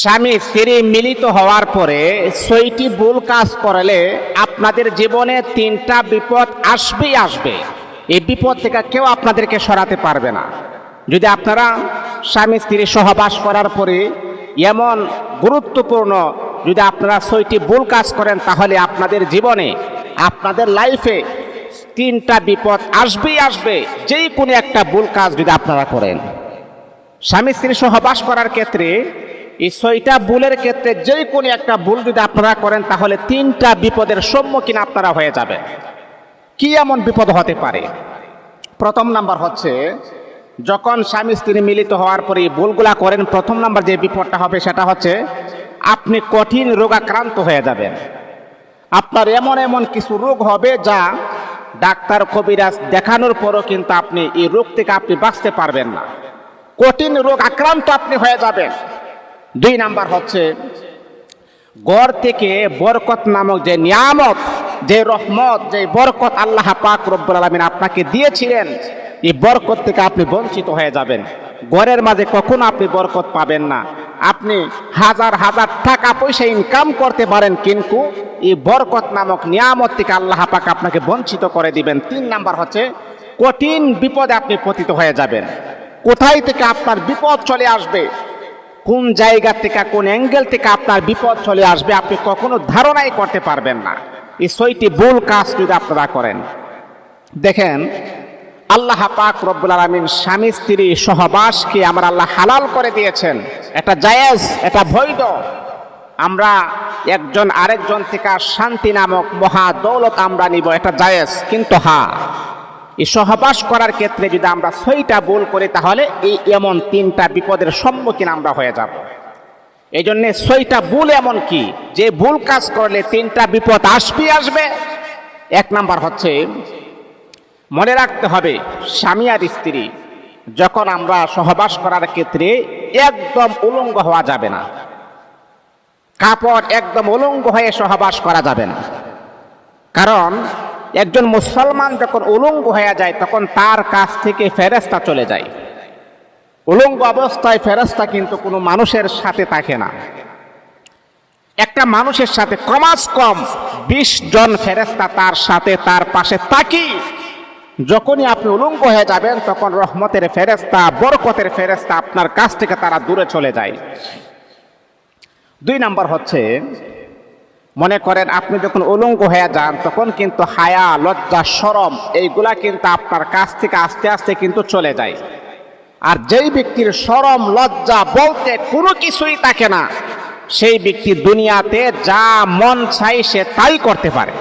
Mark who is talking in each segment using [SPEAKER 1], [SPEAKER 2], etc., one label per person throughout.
[SPEAKER 1] স্বামী স্ত্রী মিলিত হওয়ার পরে ছয়টি ভুল কাজ করলে আপনাদের জীবনে তিনটা বিপদ আসবেই আসবে। এই বিপদ থেকে কেউ আপনাদেরকে সরাতে পারবে না। যদি আপনারা স্বামী, স্ত্রী সহবাস করার পরে এমন গুরুত্বপূর্ণ যদি আপনারা ছয়টি ভুল কাজ করেন, তাহলে আপনাদের জীবনে, আপনাদের লাইফে তিনটা বিপদ আসবেই আসবে। যেই কোনো একটা ভুল কাজ যদি আপনারা করেন। স্বামী, স্ত্রী সহবাস করার ক্ষেত্রে এই ছয়টা ভুলের ক্ষেত্রে যে কোনো একটা ভুল যদি আপনারা করেন, তাহলে তিনটা বিপদের সম্মুখীন আপনারা হয়ে যাবেন। কি এমন বিপদ হতে পারে? প্রথম নাম্বার হচ্ছে, যখন স্বামী স্ত্রী মিলিত হওয়ার পরে ভুলগুলা করেন, প্রথম নাম্বার যে বিপদটা হবে সেটা হচ্ছে, আপনি কঠিন রোগাক্রান্ত হয়ে যাবেন। আপনার এমন এমন কিছু রোগ হবে যা ডাক্তার কবিরাজ দেখানোর পরও কিন্তু আপনি এই রোগ থেকে আপনি বাঁচতে পারবেন না। কঠিন রোগ আক্রান্ত আপনি হয়ে যাবেন। দুই নাম্বার হচ্ছে, গড় থেকে বরকত নামক যে নিয়ামত, যে রহমত, যে বরকত আল্লাহ পাক রব্বুল আলমিন আপনাকে দিয়েছিলেন, এই বরকত থেকে আপনি বঞ্চিত হয়ে যাবেন। গড়ের মাঝে কখনো আপনি বরকত পাবেন না। আপনি হাজার হাজার টাকা পয়সা ইনকাম করতে পারেন, কিন্তু এই বরকত নামক নিয়ামত থেকে আল্লাহ পাক আপনাকে বঞ্চিত করে দিবেন। তিন নাম্বার হচ্ছে, কঠিন বিপদে আপনি পতিত হয়ে যাবেন। কোথায় থেকে আপনার বিপদ চলে আসবে? কোন জায়গা থেকে, কোন অ্যাঙ্গেল থেকে আপনার বিপদ চলে আসবে আপনি কখনো ধারণাই করতে পারবেন না। এই ছয়টি ভুল কাজ যদি আপনারা করেন, দেখেন, আল্লাহ পাক রব্বুল আলমিন স্বামী, স্ত্রী, সহবাসকে আমার আল্লাহ হালাল করে দিয়েছেন। এটা জায়েজ, এটা বৈধ। আমরা একজন আরেকজন থেকে শান্তি নামক মহা দৌলত আমরা নিব, এটা জায়েজ, কিন্তু হ্যাঁ। এই সহবাস করার ক্ষেত্রে যদি আমরা ছয়টা ভুল করি, তাহলে এই এমন তিনটা বিপদের সম্মুখীন আমরা হয়ে যাব। এই জন্যে ছয়টা ভুল এমন কি? যে ভুল কাজ করলে তিনটা বিপদ আসবে আসবে। এক নাম্বার হচ্ছে, মনে রাখতে হবে, স্বামী আর স্ত্রী, যখন আমরা সহবাস করার ক্ষেত্রে একদম উলঙ্গ হওয়া যাবে না। কাপড় একদম উলঙ্গ হয়ে সহবাস করা যাবে না। কারণ একজন মুসলমান যখন উলঙ্গ হয়ে যায়, তখন তার কাছ থেকে ফেরেস্তা চলে যায়। উলঙ্গ অবস্থায় ফেরেস্তা কিন্তু কোনো মানুষের সাথে থাকে না। একটা মানুষের সাথে কমাস কম বিশ জন ফেরেস্তা তার সাথে তার পাশে তাকি যখনই আপনি উলঙ্গ হয়ে যাবেন, তখন রহমতের ফেরেস্তা বরকতের ফেরেস্তা আপনার কাছ থেকে তারা দূরে চলে যায়। দুই নাম্বার হচ্ছে মনে করেন আপনি যখন উলঙ্গ হয়ে যান, তখন কিন্তু হায়া, লজ্জা, সরম, এইগুলা কিন্তু আপনার কাছ থেকে আস্তে আস্তে কিন্তু চলে যায়। আর যেই ব্যক্তির সরম, লজ্জা বলতে কোনো কিছুই থাকে না, সেই ব্যক্তি দুনিয়াতে যা মন চাই সে তাই করতে পারে।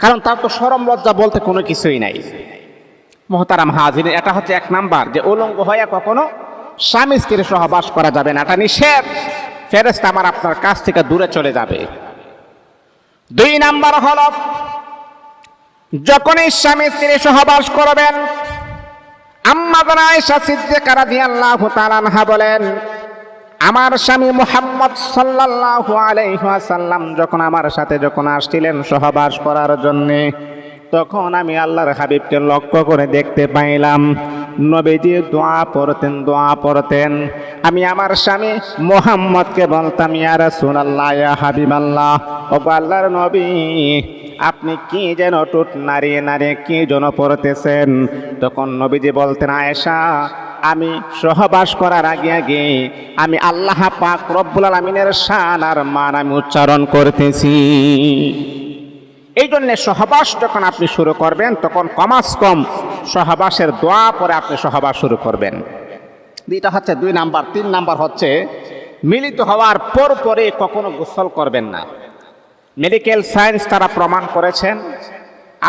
[SPEAKER 1] কারণ তার তো সরম, লজ্জা বলতে কোনো কিছুই নাই। মোহতারাম হাজির, এটা হচ্ছে এক নাম্বার, যে উলঙ্গ হয়ে কখনো স্বামী স্ত্রীর সহবাস করা যাবে না, এটা নিষেধ। ফেরেস্তা আমার আপনার কাছ থেকে দূরে চলে যাবে। দুই নাম্বার হল, যখনই স্বামী স্ত্রী সহবাস করবেন, আম্মা আয়েশা সিদ্দিকা রাদিয়াল্লাহু তাআলা বলেন, আমার স্বামী মুহাম্মদ ওয়াসাল্লাম যখন আমার সাথে যখন আসছিলেন সহবাস করার জন্য, তখন আমি আল্লাহর হাবিবকে লক্ষ্য করে দেখতে পাইলাম। নবীজি দোয়া পড়তেন দোয়া পড়তেন। আমি আমার স্বামী মোহাম্মদকে বলতাম, ইয়া রাসূলুল্লাহ, ইয়া হাবিবাল্লাহ। ও আল্লাহর নবী, আপনি কি যেন টুট নাড়িয়ে নাড়িয়ে কি যেন পড়তেছেন? তখন নবীজি বলতেন, আয়েশা, আমি সহবাস করার আগে আগে আমি আল্লাহ পাক রব্বুল আলমিনের শান আর মান আমি উচ্চারণ করতেছি। এই জন্যে সহবাস যখন আপনি শুরু করবেন, তখন কমাস কম সহবাসের দোয়া পরে আপনি সহবাস শুরু করবেন। এটা হচ্ছে দুই নাম্বার, তিন নাম্বার হচ্ছে, মিলিত হওয়ার পর পরে কখনো গোসল করবেন না। মেডিকেল সায়েন্স তারা প্রমাণ করেছেন।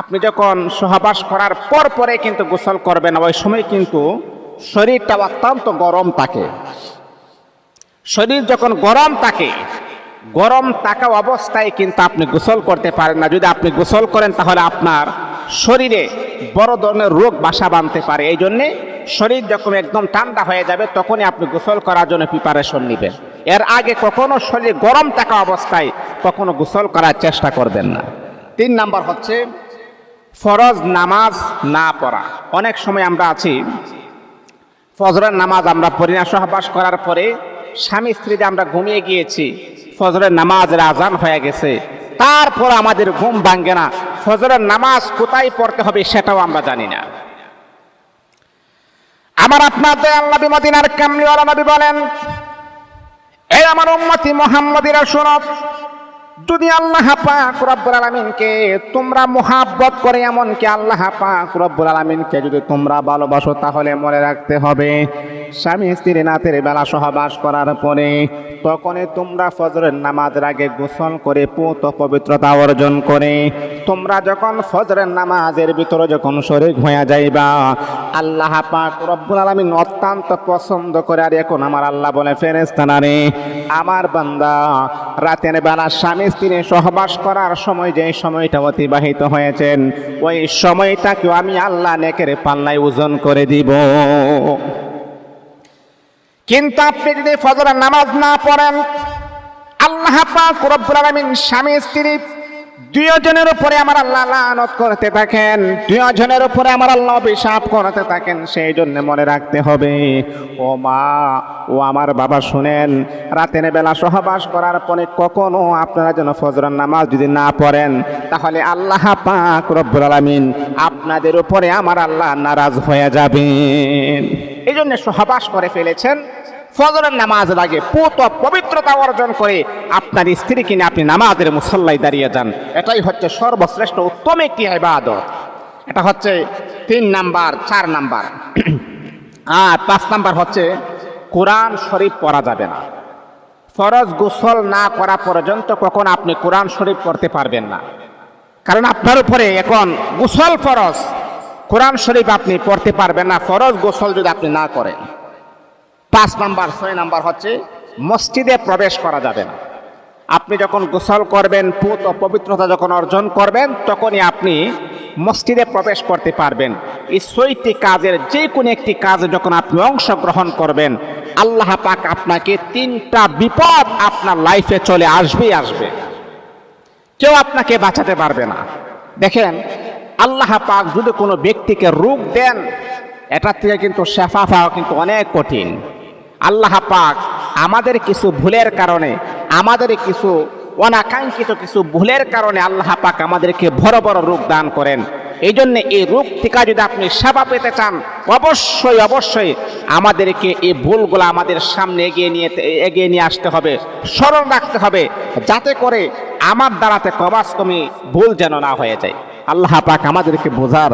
[SPEAKER 1] আপনি যখন সহবাস করার পর পরে কিন্তু গোসল করবেন, ওই সময় কিন্তু শরীরটা অত্যন্ত গরম থাকে। শরীর যখন গরম থাকে, গরম থাকা অবস্থায় কিন্তু আপনি গোসল করতে পারেন না। যদি আপনি গোসল করেন তাহলে আপনার শরীরে বড় ধরনের রোগ বাসা বাঁধতে পারে। এই জন্যে শরীর যখন একদম ঠান্ডা হয়ে যাবে, তখনই আপনি গোসল করার জন্য প্রিপারেশন নেবেন। এর আগে কখনো শরীর গরম থাকা অবস্থায় কখনো গোসল করার চেষ্টা করবেন না। তিন নাম্বার হচ্ছে ফরজ নামাজ না পড়া। অনেক সময় আমরা আছি, ফজরের নামাজ আমরা পড়ি না। সহবাস করার পরে স্বামী স্ত্রীতে আমরা ঘুমিয়ে গিয়েছি, ফজরের নামাজের আজান হয়ে গেছে। তারপর আমাদের ঘুম ভাঙ্গে না। ফজরের নামাজ কোথায় পড়তে হবে সেটাও আমরা জানি না। আমার আপনার দয়াল নবী মদিনার কামলিওয়ালা নবী বলেন এই আমার উন্মতি মোহাম্মদিরা শোনব যদি আল্লাহ পাক রব্বুল আলামিনকে তোমরা মোহাব্বত করে, এমনকি আল্লাহ পাক রব্বুল আলামিনকে যদি তোমরা ভালোবাসো, তাহলে মনে রাখতে হবে, স্বামী স্ত্রী নাতের বেলা সহবাস করার পরে তখনই তোমরা ফজরের নামাজের আগে গোসল করে পুত পবিত্রতা অর্জন করে, তোমরা যখন ফজরের নামাজের ভিতরে যখন শরীর হয়ে যাইবা, আল্লাহ পাক রব্বুল আলামিন অত্যন্ত পছন্দ করে, আর এখন আমার আল্লাহ বলে ফেরেস্তানা রে আমার বান্দা, রাতের বেলা স্বামী স্ত্রী সহবাস করার সময় যে সময়টা অতিবাহিত হয়েছেন, ওই সময়টাকেও আমি আল্লাহ নেকের পাল্লায় ওজন করে দিব। কিন্তু আপনি যদি ফজরের নামাজ না পড়েন, আল্লাহ পাক রব্বুল আলামিন স্বামী স্ত্রী দুজনের উপরে আমার আল্লাহ লানত করতে থাকেন। দুজনের উপরে আমার আল্লাহ অভিশাপ করতে থাকেন, সেই জন্য মনে রাখতে হবে, ও মা, ও আমার বাবা শুনেন, রাতের বেলা সহবাস করার পরে কখনো আপনারা যেন ফজরের নামাজ যদি না পড়েন, তাহলে আল্লাহ পাক রব্বুল আলামিন আপনাদের উপরে আমার আল্লাহ নারাজ হয়ে যাবেন। এই জন্য সহবাস করে ফেলেছেন। ফজরের নামাজ লাগে পুত পবিত্রতা অর্জন করে আপনার স্ত্রী কিনে আপনি নামাজের মুসল্লায় দাঁড়িয়ে যান। এটাই হচ্ছে সর্বশ্রেষ্ঠ উত্তম একটি ইবাদত। এটা হচ্ছে তিন নাম্বার, চার নাম্বার। আর পাঁচ নাম্বার হচ্ছে কোরআন শরীফ পড়া যাবে না। ফরজ গোসল না করা পর্যন্ত কখন আপনি কোরআন শরীফ পড়তে পারবেন না। কারণ আপনার উপরে এখন গোসল ফরজ, কোরআন শরীফ আপনি পড়তে পারবেন না। ফরজ গোসল যদি আপনি না করেন। পাঁচ নাম্বার, ছয় নাম্বার হচ্ছে মসজিদে প্রবেশ করা যাবে না। আপনি যখন গোসল করবেন, পুত ও পবিত্রতা যখন অর্জন করবেন, তখনই আপনি মসজিদে প্রবেশ করতে পারবেন। এই ছয়টি কাজের যে কোনো একটি কাজে যখন আপনি অংশগ্রহণ করবেন, আল্লাহ পাক আপনাকে তিনটা বিপদ আপনার লাইফে চলে আসবেই আসবে। কেউ আপনাকে বাঁচাতে পারবে না। দেখেন, আল্লাহ পাক যদি কোনো ব্যক্তিকে রোগ দেন এটার থেকে কিন্তু শেফা পাওয়া কিন্তু অনেক কঠিন। আল্লাহ পাক আমাদের কিছু ভুলের কারণে, আমাদের কিছু অনাকাঙ্ক্ষিত কিছু ভুলের কারণে আল্লাহ পাক আমাদেরকে বড় বড় রূপ দান করেন। এই জন্য এই রূপ থেকে যদি আপনি সেবা পেতে চান, অবশ্যই অবশ্যই আমাদেরকে এই ভুলগুলো আমাদের সামনে এগিয়ে নিয়ে এগিয়ে নিয়ে আসতে হবে, স্মরণ রাখতে হবে, যাতে করে আমার দ্বারাতে কবাস কমি ভুল যেন না হয়ে যায়। আল্লাহ পাক আমাদেরকে বোঝার